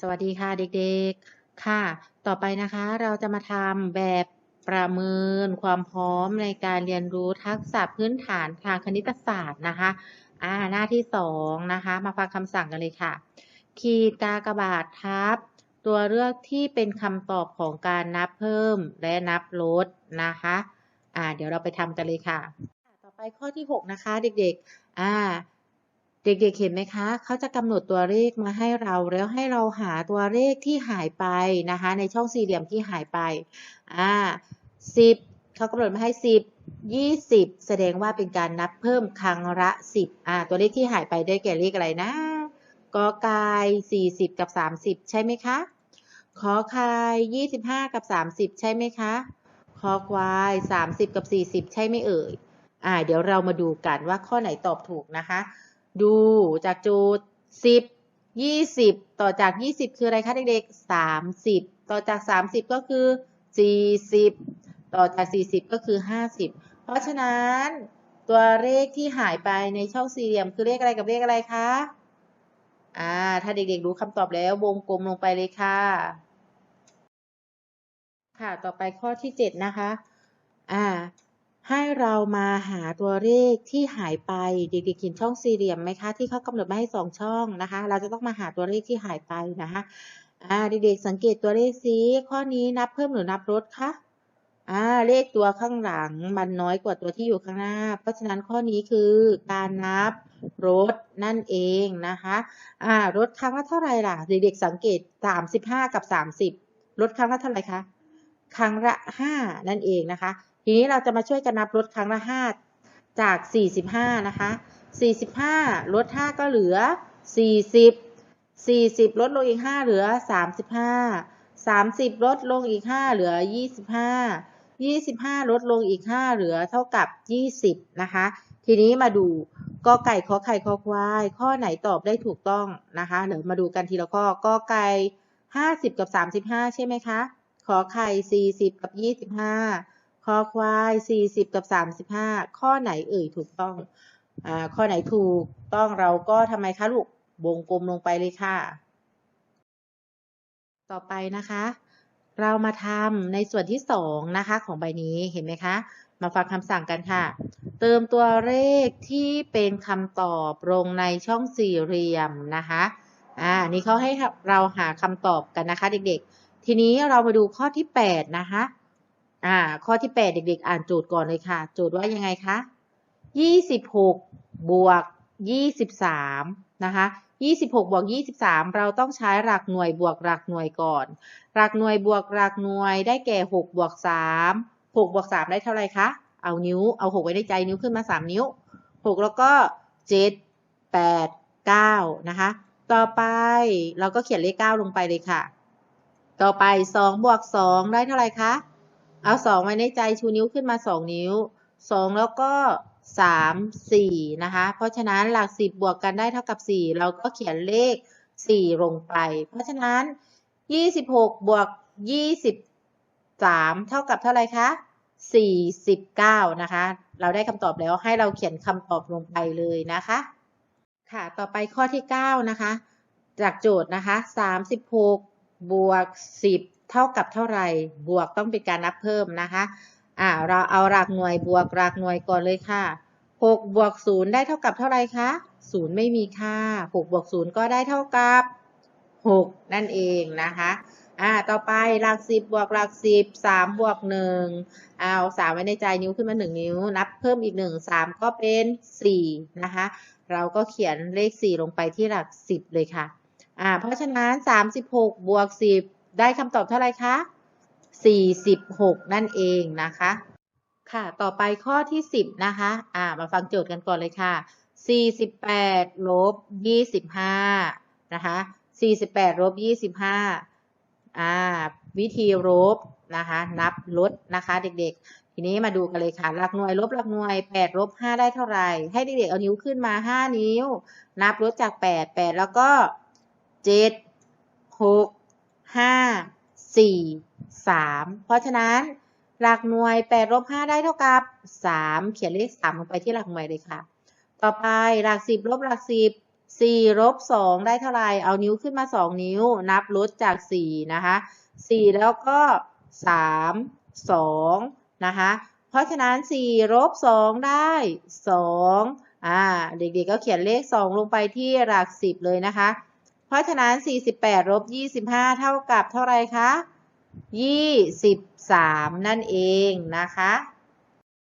สวัสดีค่ะเด็กๆ ค่ะ ต่อไปนะคะเราจะมาทำแบบประเมินความพร้อมในการเรียนรู้ทักษะพื้นฐานทางคณิตศาสตร์นะคะ อ่า หน้าที่สองนะคะ มาฟังคำสั่งกันเลยค่ะ ขีดกากบาททับ ตัวเลือกที่เป็นคำตอบของการนับเพิ่มและนับลดนะคะ อ่า เดี๋ยวเราไปทำกันเลยค่ะ ต่อไปข้อที่ 6 นะคะเด็กๆ อ่า เด็กๆเห็นไหมคะ เขาจะกำหนดตัวเลขมาให้เรา แล้วให้เราหาตัวเลขที่หายไปนะคะ ในช่องสี่เหลี่ยมที่หายไป อ่าสิบเขากำหนดมาให้สิบยี่สิบแสดงว่าเป็นการนับเพิ่มครั้งละสิบอ่า ตัวเลขที่หายไปได้แก่เลขอะไรนะกอไก่สี่สิบกับสามสิบใช่ไหมคะ ขอไข่ยี่สิบห้ากับสามสิบใช่ไหมคะ คอควายสามสิบกับสี่สิบใช่ไหมเอ่ย อ่า เดี๋ยวเรามาดูกันว่าข้อไหนตอบถูกนะคะ ดูจากจทย์สิบยี่สิบต่อจากยี่สิบคืออะไรคะเด็กๆสามสิบต่อจากสามสิบก็คือสี่สิบต่อจากสี่สิบก็คือห้าสิบเพราะฉะนั้นตัวเลขที่หายไปในช่องสี่เหลี่ยมคือเลขอะไรกับเลขอะไรคะ อ่า ถ้าเด็กๆรู้คำตอบแล้ววงกลมลงไปเลยค่ะ ค่ะ ต่อไปข้อที่เจ็ดนะคะ อ่า ให้เรามาหาตัวเลขที่หายไปเด็กๆเห็นช่องสี่เหลี่ยมไหมคะ ที่เขากำหนดมาให้สองช่องนะคะ เราจะต้องมาหาตัวเลขที่หายไปนะคะอ่าเด็กๆสังเกตตัวเลขซิข้อนี้นับเพิ่มหรือนับลดคะอ่าเลขตัวข้างหลังมันน้อยกว่าตัวที่อยู่ข้างหน้า เพราะฉะนั้นข้อนี้คือการนับลดนั่นเองนะคะอ่าลดครั้งละเท่าไหร่ล่ะ เด็กๆสังเกตสามสิบห้ากับสามสิบลดครั้งละเท่าไหร่คะครั้งละห้านั่นเองนะคะ ทีนี้เราจะมาช่วยกันนับลดครั้งละห้าจากสี่สิบห้านะคะสี่สิบห้าลดห้าก็เหลือสี่สิบสี่สิบลดลงอีกห้าเหลือสามสิบห้าสามสิบลดลงอีกห้าเหลือยี่สิบห้ายี่สิบห้าลดลงอีกห้าเหลือเท่ากับยี่สิบนะคะ ทีนี้มาดูกอไก่ขอไข่คอควาย ข้อไหนตอบได้ถูกต้องนะคะ เดี๋ยวมาดูกันทีละข้อกอไก่ห้าสิบกับสามสิบห้าใช่ไหมคะ ขอไข่สี่สิบกับยี่สิบห้า คอควายสี่สิบกับสามสิบห้าข้อไหนเอ่ยถูกต้องอ่าข้อไหนถูกต้องเราก็ทำไมคะลูกวงกลมลงไปเลยค่ะ ต่อไปนะคะ เรามาทำในส่วนที่สองนะคะ ของใบนี้เห็นไหมคะ มาฟังคำสั่งกันค่ะ เติมตัวเลขที่เป็นคำตอบลงในช่องสี่เหลี่ยมนะคะอ่านี่เขาให้เราหาคำตอบกันนะคะ เด็กๆ ทีนี้เรามาดูข้อที่แปดนะคะ อ่า ข้อที่แปดเด็ก ๆ อ่านโจทย์ก่อนเลยค่ะ โจทย์ว่ายังไงคะยี่สิบหกบวกยี่สิบสามนะคะยี่สิบหกบวกยี่สิบสามเราต้องใช้หลักหน่วยบวกหลักหน่วยก่อน หลักหน่วยบวกหลักหน่วยได้แก่หกบวกสามหกบวกสามได้เท่าไหร่คะ เอานิ้ว เอาหกไว้ในใจนิ้วขึ้นมาสามนิ้วหกแล้วก็เจ็ดแปดเก้านะคะ ต่อไปเราก็เขียนเลขเก้าลงไปเลยค่ะ ต่อไปสองบวกสองได้เท่าไหร่คะ เอาสองไว้ในใจชูนิ้วขึ้นมาสองนิ้วสองแล้วก็สามสี่นะคะ เพราะฉะนั้นหลักสิบบวกกันได้เท่ากับสี่เราก็เขียนเลขสี่ลงไป เพราะฉะนั้นยี่สิบหกบวกยี่สิบสามเท่ากับเท่าไรคะสี่สิบเก้านะคะ เราได้คำตอบแล้วให้เราเขียนคำตอบลงไปเลยนะคะ ค่ะ ต่อไปข้อที่เก้านะคะ จากโจทย์นะคะสามสิบหกบวกสิบ เท่ากับเท่าไหร่ บวกต้องเป็นการนับเพิ่มนะคะอ่าเราเอาหลักหน่วยบวกหลักหน่วยก่อนเลยค่ะหกบวกศูนย์ได้เท่ากับเท่าไหร่คะศูนย์ไม่มีค่าหกบวกศูนย์ก็ได้เท่ากับหกนั่นเองนะคะอ่าต่อไปหลักสิบบวกหลักสิบสามบวกหนึ่งเอาสามไว้ในใจนิ้วขึ้นมาหนึ่งนิ้ว นับเพิ่มอีกหนึ่งสามก็เป็นสี่นะคะ เราก็เขียนเลขสี่ลงไปที่หลักสิบเลยค่ะอ่าเพราะฉะนั้นสามสิบหกบวกสิบ ได้คำตอบเท่าไหร่คะ 46 นั่นเองนะคะ ค่ะ ต่อไปข้อที่ 10 นะคะ อ่า มาฟังโจทย์กันก่อนเลยค่ะ 48ลบ25 นะคะ 48ลบ25 อ่า วิธีลบนะคะ นับลดนะคะ เด็กๆ ทีนี้มาดูกันเลยค่ะ หลักหน่วยลบหลักหน่วย8ลบ5ได้เท่าไหร่ ให้เด็กๆ เอานิ้วขึ้นมา 5 นิ้ว นับลดจาก 8 8 แล้วก็ 7 6 5สี่สามเพราะฉะนั้นหลักหน่วยแปดลบห้าได้เท่ากับสามเขียนเลขสามลงไปที่หลักหน่วยเลยค่ะ ต่อไปหลักสิบลบหลักสิบสี่ลบสองได้เท่าไหร่เอานิ้วขึ้นมาสองนิ้ว นับลดจากสี่นะคะสี่แล้วก็สามสองนะคะเพราะฉะนั้นสี่ลบสองได้สองอ่าเด็กๆก็เขียนเลขสองลงไปที่หลักสิบเลยนะคะ เพราะฉะนั้น 48ลบ25 เท่ากับเท่าไรคะ 23 นั่นเองนะคะ